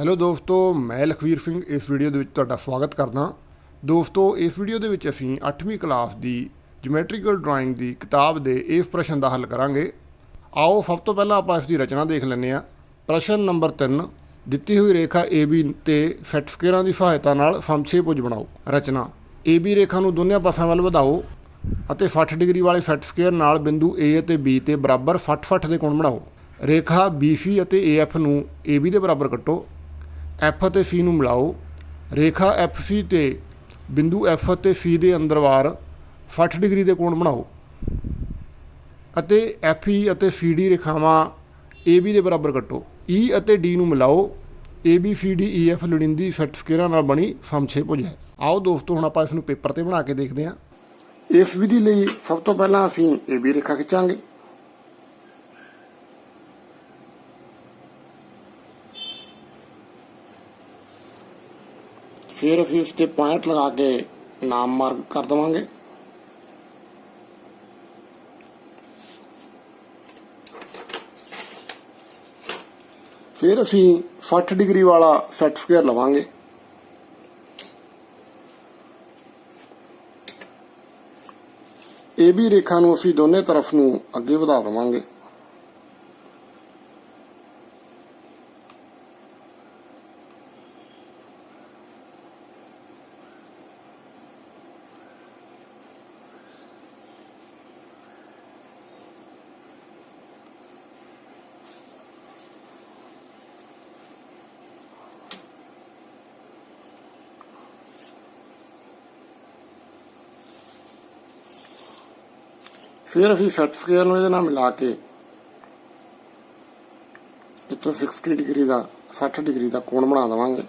Hello ਦੋਸਤੋ, ਮੈਂ ਲਖਵੀਰ ਸਿੰਘ, ਇਸ ਵੀਡੀਓ ਦੇ ਵਿੱਚ ਤੁਹਾਡਾ ਸਵਾਗਤ ਕਰਦਾ। ਦੋਸਤੋ, ਇਸ ਵੀਡੀਓ ਦੇ ਵਿੱਚ ਅਸੀਂ 8ਵੀਂ ਕਲਾਸ ਦੀ ਜਿਓਮੈਟ੍ਰੀਕਲ ਡਰਾਇੰਗ ਦੀ ਕਿਤਾਬ ਦੇ ਇਸ ਪ੍ਰਸ਼ਨ ਦਾ ਹੱਲ ਕਰਾਂਗੇ। ਆਓ, ਸਭ ਤੋਂ ਪਹਿਲਾਂ ਆਪਾਂ ਇਸ ਦੀ ਰਚਨਾ ਦੇਖ ਲੈਂਦੇ ਹਾਂ। ਪ੍ਰਸ਼ਨ ਨੰਬਰ 3 ਦਿੱਤੀ ਹੋਈ ਰੇਖਾ AB ਤੇ ਸੈਟ ਸਕੁਅਰਾਂ ਦੀ ਸਹਾਇਤਾ ਨਾਲ ਸਮਛੇਪੁਜ ਬਣਾਓ। ਰਚਨਾ AB ਰੇਖਾ ਨੂੰ ਦੋਨੋਂ ਪਾਸਿਆਂ ਵੱਲ ਵਧਾਓ ਅਤੇ 60 ਡਿਗਰੀ ਵਾਲੇ ਸੈਟ ਸਕੁਅਰ ਨਾਲ ਬਿੰਦੂ A ਅਤੇ B ਤੇ ਬਰਾਬਰ 60-60 ਦੇ ਕੋਣ ਬਣਾਓ। ਰੇਖਾ BC ਅਤੇ AF ਨੂੰ AB ਦੇ ਬਰਾਬਰ ਕੱਟੋ। ਐੱਫ ਅਤੇ ਸੀ ਨੂੰ ਮਿਲਾਓ। ਰੇਖਾ ਐੱਫ ਸੀ ਤੇ ਬਿੰਦੂ ਐੱਫ ਅਤੇ ਸੀ ਦੇ ਅੰਦਰ ਵਾਰ 60 ਡਿਗਰੀ ਦੇ ਕੋਣ ਬਣਾਓ। ਅਤੇ FE ਅਤੇ ਸੀ ਡੀ ਰੇਖਾਵਾਂ ਏ ਬੀ ਦੇ ਬਰਾਬਰ ਕੱਟੋ। ਈ ਅਤੇ ਡੀ ਨੂੰ ਮਿਲਾਓ। A B C D E EF ਲੋੜੀਂਦੀ ਸੈਟ ਸਕੁਅਰਾਂ ਨਾਲ ਬਣੀ ਸਮਛੇਪੁਜ ਹੈ ਆਓ ਦੋਸਤੋ, ਹੁਣ ਆਪਾਂ ਇਸ ਨੂੰ ਪੇਪਰ ਤੇ ਬਣਾ ਕੇ ਦੇਖਦੇ ਹਾਂ। ਇਸ ਵਿਧੀ ਲਈ ਸਭ ਤੋਂ ਪਹਿਲਾਂ ਅਸੀਂ ਏ ਬੀ ਰੇਖਾ ਖਿੱਚਾਂਗੇ। ਫਿਰ ਅਸੀਂ ਉਸ ਤੇ ਪੁਆਇੰਟ ਲਗਾ ਕੇ ਨਾਮ ਮਾਰਕ ਕਰ ਦਵਾਂਗੇ। ਫਿਰ ਅਸੀਂ 60 ਡਿਗਰੀ ਵਾਲਾ ਸੈਟ ਸਕੁਅਰ ਲਵਾਂਗੇ। AB ਰੇਖਾ ਨੂੰ ਅਸੀਂ ਦੋਨੇ ਤਰਫ ਨੂੰ ਅੱਗੇ ਵਧਾ ਦਵਾਂਗੇ। ਫਿਰ ਅਸੀਂ ਸੈਟ ਸਕੁਅਰ ਨੂੰ ਇਹਦੇ ਨਾਲ ਮਿਲਾ ਕੇ ਇੱਥੋਂ 60 ਡਿਗਰੀ ਦਾ 60 ਡਿਗਰੀ ਦਾ ਕੋਣ ਬਣਾ ਦੇਵਾਂਗੇ।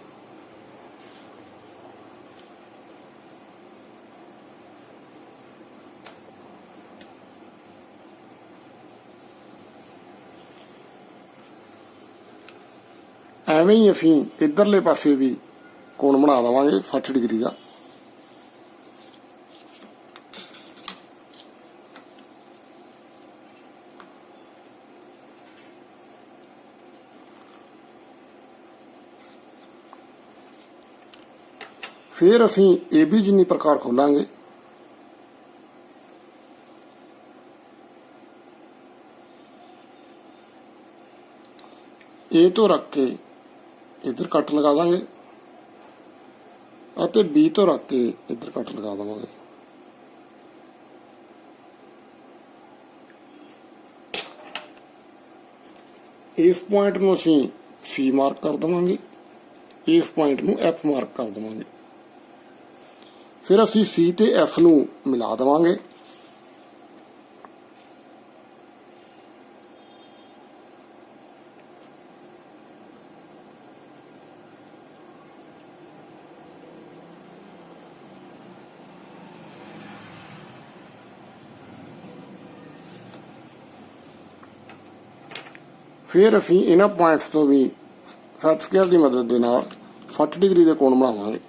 ਐਵੇਂ ਹੀ ਅਸੀਂ ਇਧਰਲੇ ਪਾਸੇ ਵੀ ਕੋਣ ਬਣਾ ਦੇਵਾਂਗੇ 60 ਡਿਗਰੀ ਦਾ। ਫਿਰ ਅਸੀਂ ਇਹ ਵੀ ਜਿੰਨੀ ਪ੍ਰਕਾਰ ਖੋਲਾਂਗੇ। A ਤੋਂ ਰੱਖ ਕੇ ਇੱਧਰ ਕੱਟ ਲਗਾ ਦਾਂਗੇ ਅਤੇ B ਤੋਂ ਰੱਖ ਕੇ ਇੱਧਰ ਕੱਟ ਲਗਾ ਦੇਵਾਂਗੇ। ਇਸ ਪੁਆਇੰਟ ਨੂੰ ਅਸੀਂ C ਮਾਰਕ ਕਰ ਦੇਵਾਂਗੇ, ਇਸ ਪੁਆਇੰਟ ਨੂੰ F ਮਾਰਕ ਕਰ ਦੇਵਾਂਗੇ। ਫਿਰ ਅਸੀਂ C ਤੇ F ਨੂੰ ਮਿਲਾ ਦੇਵਾਂਗੇ। ਫਿਰ ਅਸੀਂ ਇਹਨਾਂ ਪੁਆਇੰਟਸ ਤੋਂ ਵੀ ਸੈਟ ਸਕੁਅਰ ਦੀ ਮਦਦ ਦੇ ਨਾਲ 60 ਡਿਗਰੀ ਦੇ ਕੋਣ ਬਣਾਵਾਂਗੇ।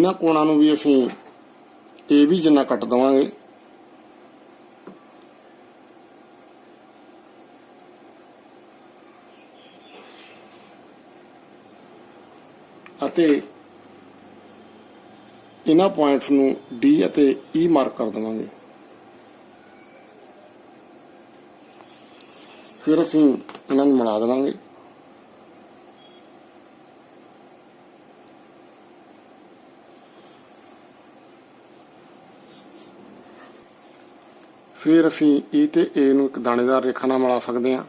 ਇਹਨਾਂ ਕੋਣਾਂ ਨੂੰ ਵੀ ਅਸੀਂ ਇਹ ਵੀ ਜਿੰਨਾ ਕੱਟ ਦਵਾਂਗੇ। ਅਤੇ ਇਹਨਾਂ ਪੁਆਇੰਟਸ ਨੂੰ D ਅਤੇ E ਮਾਰਕ ਕਰ ਦਵਾਂਗੇ। ਫਿਰ ਅਸੀਂ ਇਹਨਾਂ ਨੂੰ ਮਿਲਾ ਦੇਵਾਂਗੇ। ਫਿਰ ਅਸੀਂ E ਤੇ A ਨੂੰ ਇੱਕ ਦਾਣੇਦਾਰ ਰੇਖਾ ਨਾਲ ਮਿਲਾ ਸਕਦੇ ਹਾਂ।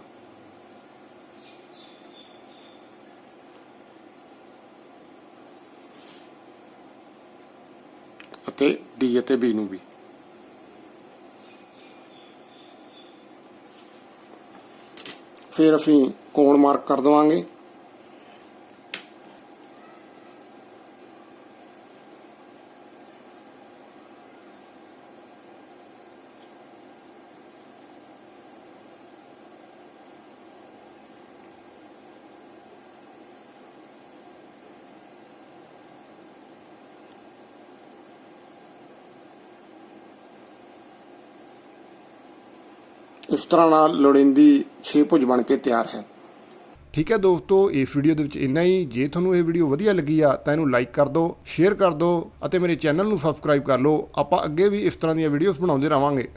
ਅਤੇ D ਅਤੇ B ਨੂੰ ਵੀ। ਫਿਰ ਅਸੀਂ ਕੋਣ ਮਾਰਕ ਕਰ ਦਵਾਂਗੇ। ਇਸ ਤਰ੍ਹਾਂ ਨਾਲ ਲੋੜੀਂਦੀ ਛੇ ਭੁਜ ਬਣ ਕੇ ਤਿਆਰ ਹੈ। ਠੀਕ ਹੈ ਦੋਸਤੋ, ਇਸ ਵੀਡੀਓ ਦੇ ਵਿੱਚ ਇੰਨਾ ਹੀ। ਜੇ ਤੁਹਾਨੂੰ ਇਹ ਵੀਡੀਓ ਵਧੀਆ ਲੱਗੀ ਆ, ਤਾਂ ਇਹਨੂੰ ਲਾਈਕ ਕਰ ਦਿਓ ਸ਼ੇਅਰ ਕਰ ਦਿਓ ਅਤੇ ਮੇਰੇ ਚੈਨਲ ਨੂੰ ਸਬਸਕ੍ਰਾਈਬ ਕਰ ਲਓ। ਆਪਾਂ ਅੱਗੇ ਵੀ ਇਸ ਤਰ੍ਹਾਂ ਦੀਆਂ ਵੀਡੀਓਜ਼ ਬਣਾਉਂਦੇ ਰਹਾਂਗੇ